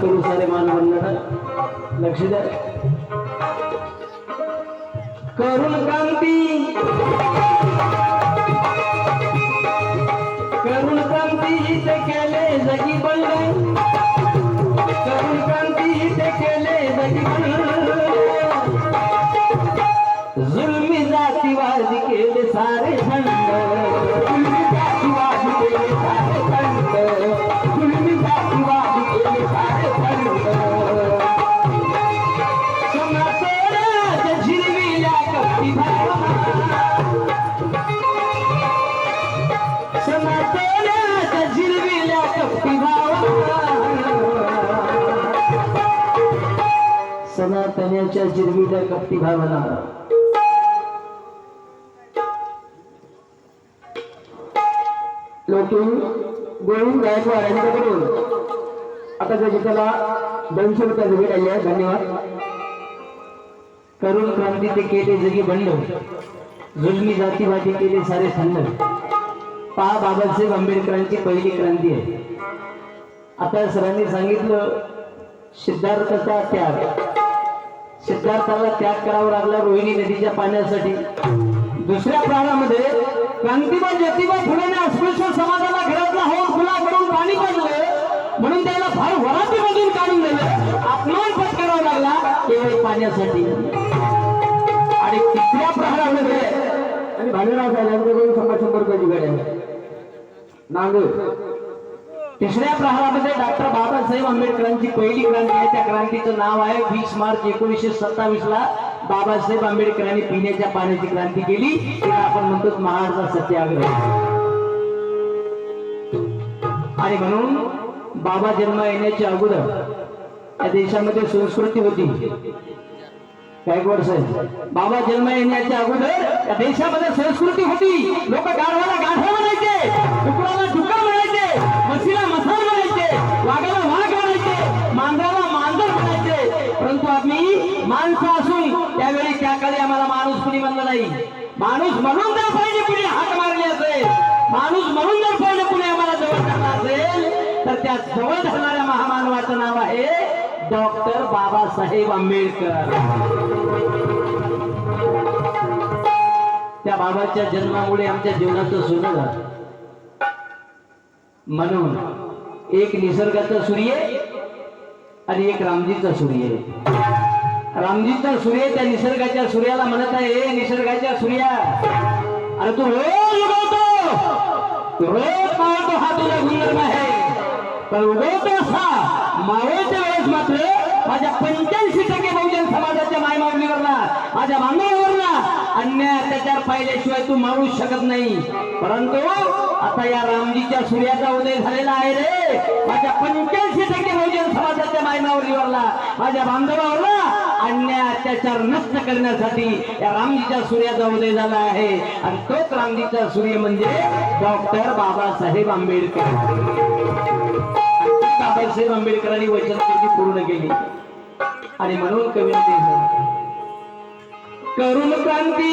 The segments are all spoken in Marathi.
करू सारे मान वंदन लक्ष द्या. करून काम चण्याच्या जिरवीच्या कपटी भावना लोकी गोविंद गायकवाड यांच्याकडून आता त्याची त्याला दोनशे रुपये जगी आली आहे धन्यवाद. करुण क्रांती ते केले जगी बंड. जुलमी जातीवादी केले सारे थंड पहा बाबासाहेब आंबेडकरांची पहिली क्रांती आहे. आता सरांनी सांगितलं सिद्धार्थाचा त्याग. सिद्धार्थाला त्याग करावा लागला रोहिणी नदीच्या पाण्यासाठी. दुसऱ्या प्राणामध्ये क्रांतीबा ज्योतिबा फुलेने अस्पृश्य समाजाला घरातला हौद खुला करून पाणी पाजलं म्हणून त्याला फार वरातीमधून काढून दिलं अपमान पत्करावा लागला केवळ पाण्यासाठी. आणि तिसऱ्या प्रहारामध्ये आणि भालेराव साहेबांकडून शंभर शंभर रुपयाची गाडी आहे. तिसऱ्या प्रहारामध्ये डॉक्टर बाबासाहेब आंबेडकरांची पहिली क्रांती आहे. त्या क्रांतीचं नाव आहे वीस मार्च एकोणीसशे सत्तावीस ला बाबासाहेब आंबेडकरांनी पिण्याच्या पाण्याची क्रांती केली. तिला आपण म्हणतो महाराजा सत्याग्रह. आणि म्हणून बाबा जन्म येण्याच्या अगोदर या देशामध्ये संस्कृती होती. गायकवाड साहेब? बाबा जन्म येण्याच्या अगोदर या देशामध्ये संस्कृती होती. लोक गाढवाला गाढवा म्हणायचे. माणसं असून त्यावेळी त्या काळी आम्हाला माणूस कुणी म्हणलं नाही. माणूस म्हणून जर पहिले कुणी हात मारली असेल माणूस म्हणून जर पहिले कुणी आम्हाला जवळ धरला असेल तर त्या जवळ धरणाऱ्या महामानवाचं नाव आहे डॉक्टर बाबासाहेब आंबेडकर. त्या बाबाच्या जन्मामुळे आमच्या जीवनाचं सोनं झालं. म्हणून एक निसर्गाचा सूर्य आणि एक रामजीचा सूर्य. रामजीचा सूर्य त्या निसर्गाच्या सूर्याला म्हणत आहे "ए, निसर्गाच्या सूर्या अरे तू रोज उगवतो. रोज पाहतो हा तुझा गुणधर्म आहे. पण उगवतो असा मावळच्या वेळेस मात्र माझ्या पंच्याऐंशी टक्के बहुजन समाजाच्या मायमाऊलीवरला माझ्या बांधवावरला अन्याय अत्याचार पाहिल्याशिवाय तू मारू शकत नाही. परंतु आता या रामजीच्या सूर्याचा उदय झालेला आहे रे. माझ्या पंच्याऐंशी टक्के बहुजन समाजाच्या मायमावलीवरला माझ्या बांधवावरला अन्याय अत्याचार नष्ट करण्यासाठी या रामजीच्या सूर्याचा उदय झाला आहे. आणि तोच रामजीचा सूर्य म्हणजे डॉक्टर बाबासाहेब आंबेडकर. बाबासाहेब आंबेडकरांनी वचनपूर्ती पूर्ण केली. आणि म्हणून कवी करुण क्रांती.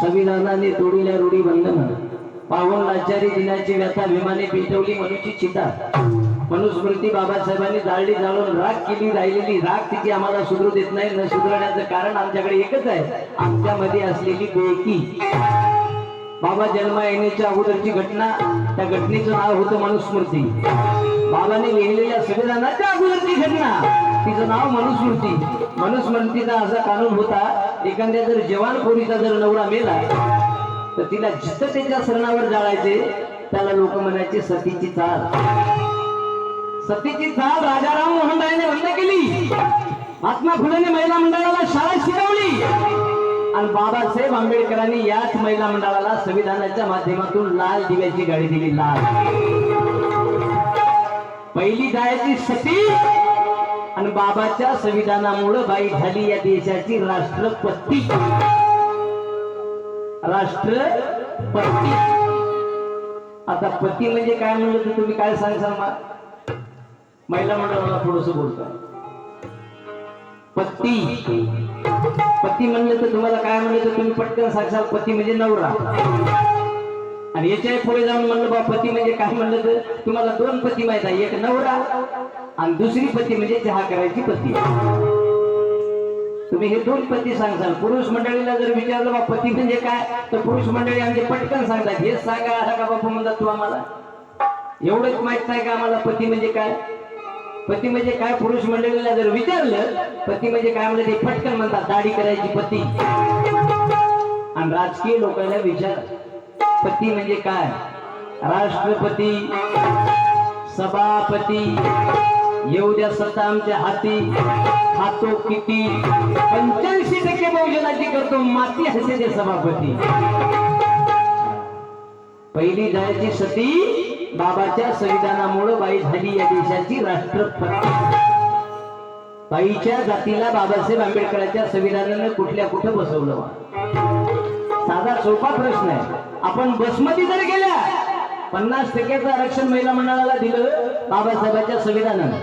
संविधानाने तोडिल्या रूढी बंधन पावन लाचारी दिनाची व्यथा विमाने पेटवली मनुची चिता. मनुस्मृती बाबासाहेबांनी जाळली जाळून राग केली राहिलेली. राग तिची आम्हाला सुधरू देत नाही न सुधरण्याचं कारण आमच्याकडे एकच आहे. आमच्यामध्ये असलेली बेकी बाबा जन्म येण्याच्या अगोदरची घटना त्या घटनेचं नाव होतं मनुस्मृती. बाबाने लिहिलेल्या संविधानाच्या अगोदरची घटना तिचं नाव मनुस्मृती. मनुस्मृतीचा असा कानून होता एखाद्या जर जवान पोरीचा जर नवरा मेला तर तिला जिथं त्याच्या सरणावर जाळायचे त्याला लोक म्हणायचे सतीची चाल. सतीची चाल राजाराम मोहन रायने बंद केली. महात्मा फुलेने महिला मंडळाला शाळा आणि बाबासाहेब आंबेडकरांनी याच महिला मंडळाला संविधानाच्या माध्यमातून लाल दिव्याची गाडी दिली लाल. पहिली जायची सती आणि बाबाच्या संविधानामुळे बाई झाली या देशाची राष्ट्रपती. राष्ट्रपती. आता पती म्हणजे काय म्हणलं तर तुम्ही काय सांगसाल महिला मंडळाला थोडस बोलतोय पती. पती म्हणलं तर तुम्हाला काय म्हणलं तर तुम्ही पटकन सांगसाल पती म्हणजे नवरा. आणि याच्यापुढे जाऊन म्हणलं बा पती म्हणजे काय म्हणलं तर तुम्हाला दोन पती माहीत आहे. एक नवरा आणि दुसरी पती म्हणजे चहा करायची पती. तुम्ही हे दोन पती सांगसाल पुरुष मंडळीला जर विचारलं बा पती म्हणजे काय? तर पुरुष मंडळी आमचे पटकन सांगतात. हे सांगा का बापू म्हणतात तू आम्हाला? एवढंच माहीत नाही का आम्हाला पती म्हणजे काय? पती म्हणजे काय? पुरुष मंडळीला जर विचारलं पती म्हणजे काय म्हणजे ते पटकन म्हणतात दाढी करायची पती. आणि राजकीय लोकांना विचार पती म्हणजे काय? राष्ट्रपती सभापती येऊ द्या सत्ता आमच्या हाती हातो किती? पंच्याऐंशी टक्के बहुजनाची करतो माती हसे ते सभापती. पहिली जायची सती बाबाच्या संविधानामुळे बाई झाली या देशाची राष्ट्रपती. बाईच्या जातीला बाबासाहेब आंबेडकरांच्या संविधानानं कुठल्या कुठं बसवलं? साधा सोपा प्रश्न आहे. आपण बसमती जर गेल्या पन्नास टक्क्याचं आरक्षण महिला मंडळाला दिलं बाबासाहेबांच्या संविधानानं.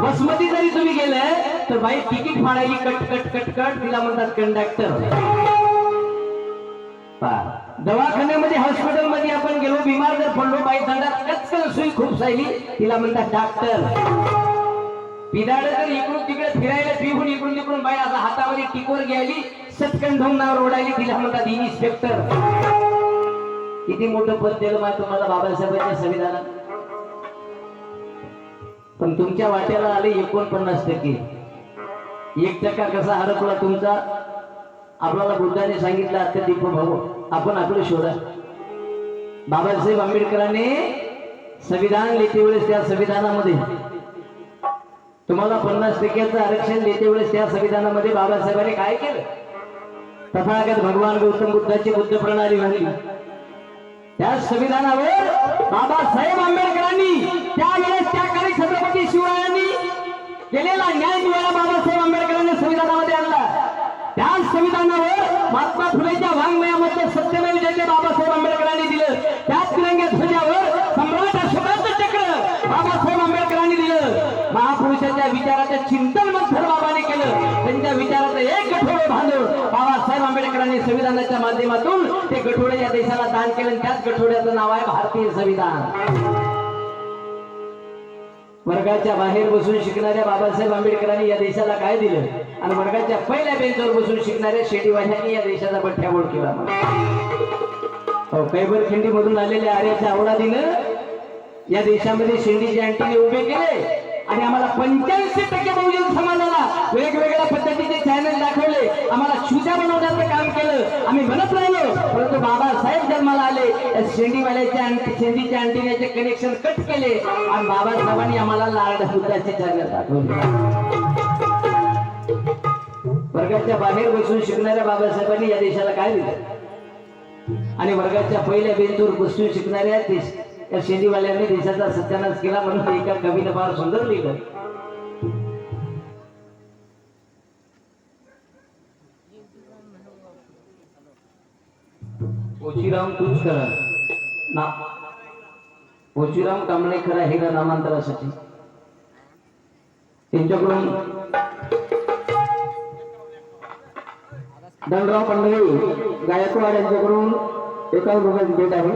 बसमती जरी तुम्ही गेले तर बाई तिकीट फाडायची कट कट कट कट तिला म्हणतात कंडक्टर दवाखान्यामध्ये हॉस्पिटलमध्ये आपण गेलो बिमार जर पडलो बाई दंडात कचकन सुई खूप सायली तिला म्हणतात डॉक्टर. पिदाड जर इकडून तिकडे फिरायला पिहून इकडून तिकडून बाई आता हातामध्ये टिकोर घ्यायली सटकन ढोंग नाव ओढायली तिला म्हणतात इन्स्पेक्टर. किती मोठं पद दिलं मा तुम्हाला बाबासाहेबांच्या संविधानात? पण तुमच्या वाट्याला आले एकोणपन्नास टक्के. एक टक्का कसा हरपला तुमचा? आपल्याला बुद्धाने सांगितलं अत्यधिक भाऊ. आपण आपलं शोधा. बाबासाहेब आंबेडकरांनी संविधान लिहिते वेळेस त्या संविधानामध्ये तुम्हाला पन्नास टक्क्याचं आरक्षण लिहिते वेळेस त्या संविधानामध्ये बाबासाहेबांनी काय केलं? तथागत भगवान गौतम बुद्धाची बुद्ध प्रणाली म्हणली त्या संविधानावर बाबासाहेब आंबेडकरांनी त्यावेळेस त्या काळी छत्रपती शिवरायांनी केलेला न्याय मिळाला बाबासाहेब आंबेडकरांनी संविधानामध्ये आणला. त्या संविधानावर महात्मा फुलेच्या वाङ्मयामध्ये सत्यमेव जयते बाबासाहेब आंबेडकरांनी दिलं. त्याच तिरंग्या ध्वजावर सम्राट अशोकाचं चक्र बाबासाहेब आंबेडकरांनी दिलं. महापुरुषाच्या विचाराचं चिंतन मंथन बाबाने केलं. त्यांच्या विचाराचं एक गठोडे बांधून बाबासाहेब आंबेडकरांनी संविधानाच्या माध्यमातून ते गठोडे या देशाला दान केलं त्याच गठोड्याचं नाव आहे भारतीय संविधान. वर्गाच्या बाहेर बसून शिकणाऱ्या बाबासाहेब आंबेडकरांनी या देशाला काय दिलं? आणि वर्गाच्या पहिल्या बेंचवर बसून शिकणाऱ्या शेटीवाशांनी या देशाचा बठ्ठ्याबोळ केला. कैबर खिंडी मधून आलेल्या आर्याच्या आवडादीनं या देशामध्ये शेंडीचे अँटीने उभे केले आणि आम्हाला पंच्याऐंशी टक्के बहुजन समाजाला वेगवेगळ्या पद्धतीचे चॅनल दाखवले. आम्हाला शुद्या बनवण्याचं काम केलं. आम्ही म्हणत राहिलो परंतु बाबासाहेब जन्माला आले. या शेंडीवाल्याच्या शेंडीच्या अँटीन्याचे कनेक्शन कट केले. आणि बाबासाहेबांनी आम्हाला लाड हुद्दाचे चॅनल दाखवले. वर्गाच्या बाहेर बसून शिकणाऱ्या बाबासाहेबांनी या देशाला काय दिलं? आणि वर्गाच्या पहिल्या बेंचवर बसून शिकणाऱ्या देश या शेतीवाल्यांनी देशाचा सत्यानाश केला म्हणून एका कवीनं फार सुंदर लिहिलं. ओचिराम तूच खरा ना ओचिराम कांबळे खरा हिरा नामांतरासाठी. त्यांच्याकडून धनराव पंढरी गायकवाड यांच्याकडून एकाच रुपयाची भेट आहे.